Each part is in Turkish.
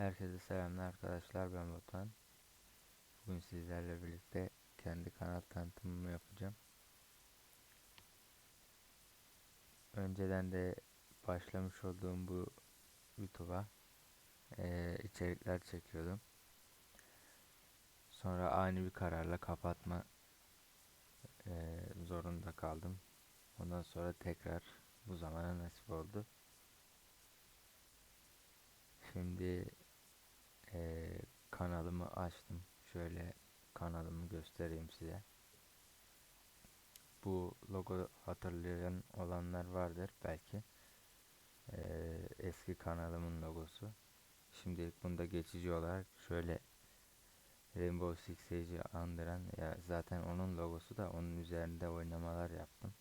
Herkese selamlar arkadaşlar ben Batuhan. Bugün sizlerle birlikte kendi kanal tanıtımımı yapacağım. Önceden de başlamış olduğum bu YouTube'a eee, içerikler çekiyordum. Sonra ani bir kararla kapatma eee, zorunda kaldım. Ondan sonra tekrar bu zamana nasip oldu. Şimdi eee, kanalımı açtım. Şöyle kanalımı göstereyim size. Bu logo hatırlayan olanlar vardır belki. Eee, eski kanalımın logosu. Şimdilik bunda geçici olarak şöyle Rainbow Six Siege'i andıran ya zaten onun logosu da onun üzerinde oynamalar yaptım.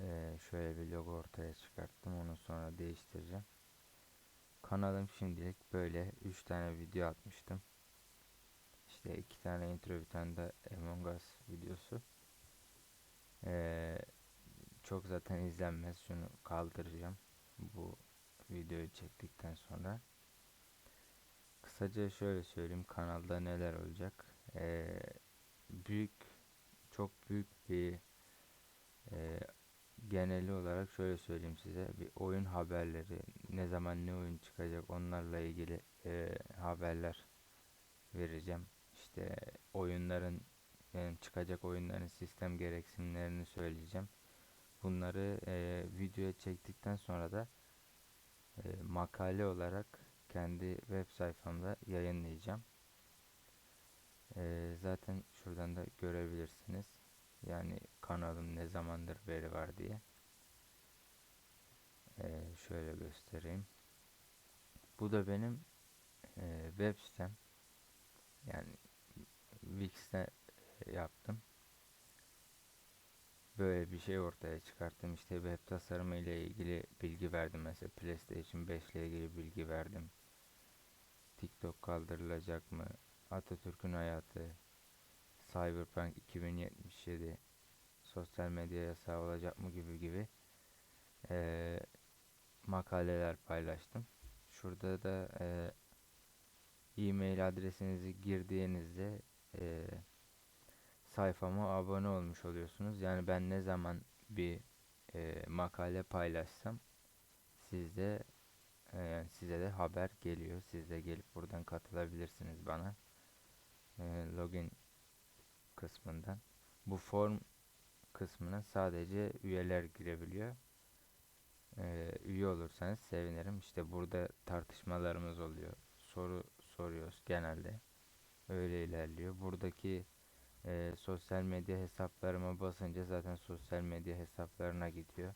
Eee, şöyle bir logo ortaya çıkarttım. Onu sonra değiştireceğim. Kanalım şimdilik böyle 3 tane video atmıştım. İşte 2 tane intro bir tane de Among Us videosu. Ee, çok zaten izlenmez. Şunu kaldıracağım. Bu videoyu çektikten sonra. Kısaca şöyle söyleyeyim kanalda neler olacak. Ee, büyük çok büyük bir geneli olarak şöyle söyleyeyim size. Bir oyun haberleri ne zaman ne oyun çıkacak onlarla ilgili e, haberler vereceğim. İşte oyunların yani çıkacak oyunların sistem gereksinimlerini söyleyeceğim. Bunları e, videoya çektikten sonra da e, makale olarak kendi web sayfamda yayınlayacağım. E, zaten şuradan da görebilirsiniz yani kanalım ne zamandır beri var diye. Ee, şöyle göstereyim. Bu da benim e, web sitem. Yani Wix'te yaptım. Böyle bir şey ortaya çıkarttım. İşte web tasarımı ile ilgili bilgi verdim. Mesela PlayStation 5 ile ilgili bilgi verdim. TikTok kaldırılacak mı? Atatürk'ün hayatı, Cyberpunk 2077 sosyal medya yasağı olacak mı gibi gibi e, makaleler paylaştım. Şurada da e, e-mail adresinizi girdiğinizde e, sayfama abone olmuş oluyorsunuz. Yani ben ne zaman bir e, makale paylaşsam sizde e, yani size de haber geliyor. Siz de gelip buradan katılabilirsiniz bana. E, login kısmından. Bu form kısmına sadece üyeler girebiliyor. Ee, üye olursanız sevinirim. İşte burada tartışmalarımız oluyor. Soru soruyoruz genelde. Öyle ilerliyor. Buradaki e, sosyal medya hesaplarıma basınca zaten sosyal medya hesaplarına gidiyor.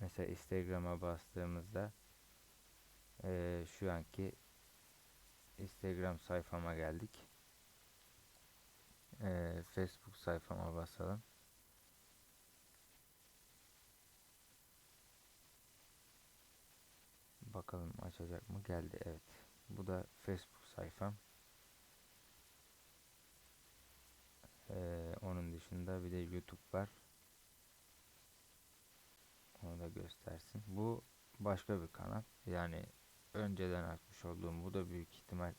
Mesela Instagram'a bastığımızda e, şu anki Instagram sayfama geldik e, Facebook sayfama basalım. Bakalım açacak mı? Geldi evet. Bu da Facebook sayfam. Ee, onun dışında bir de YouTube var. Onu da göstersin. Bu başka bir kanal. Yani önceden açmış olduğum bu da büyük ihtimal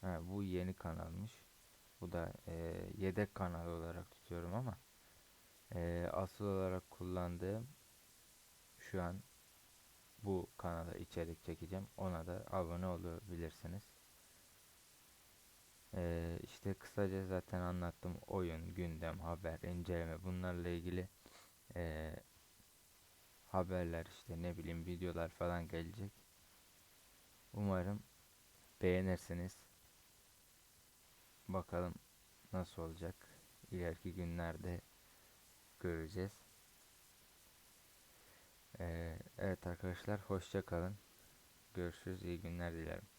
ha, bu yeni kanalmış. Bu da e, yedek kanal olarak tutuyorum ama e, asıl olarak kullandığım şu an bu kanala içerik çekeceğim. Ona da abone olabilirsiniz. Ee, işte kısaca zaten anlattım. Oyun, gündem, haber, inceleme bunlarla ilgili e, haberler işte ne bileyim videolar falan gelecek. Umarım beğenirsiniz. Bakalım nasıl olacak. İleriki günlerde göreceğiz. Ee, evet arkadaşlar hoşça kalın. Görüşürüz. İyi günler dilerim.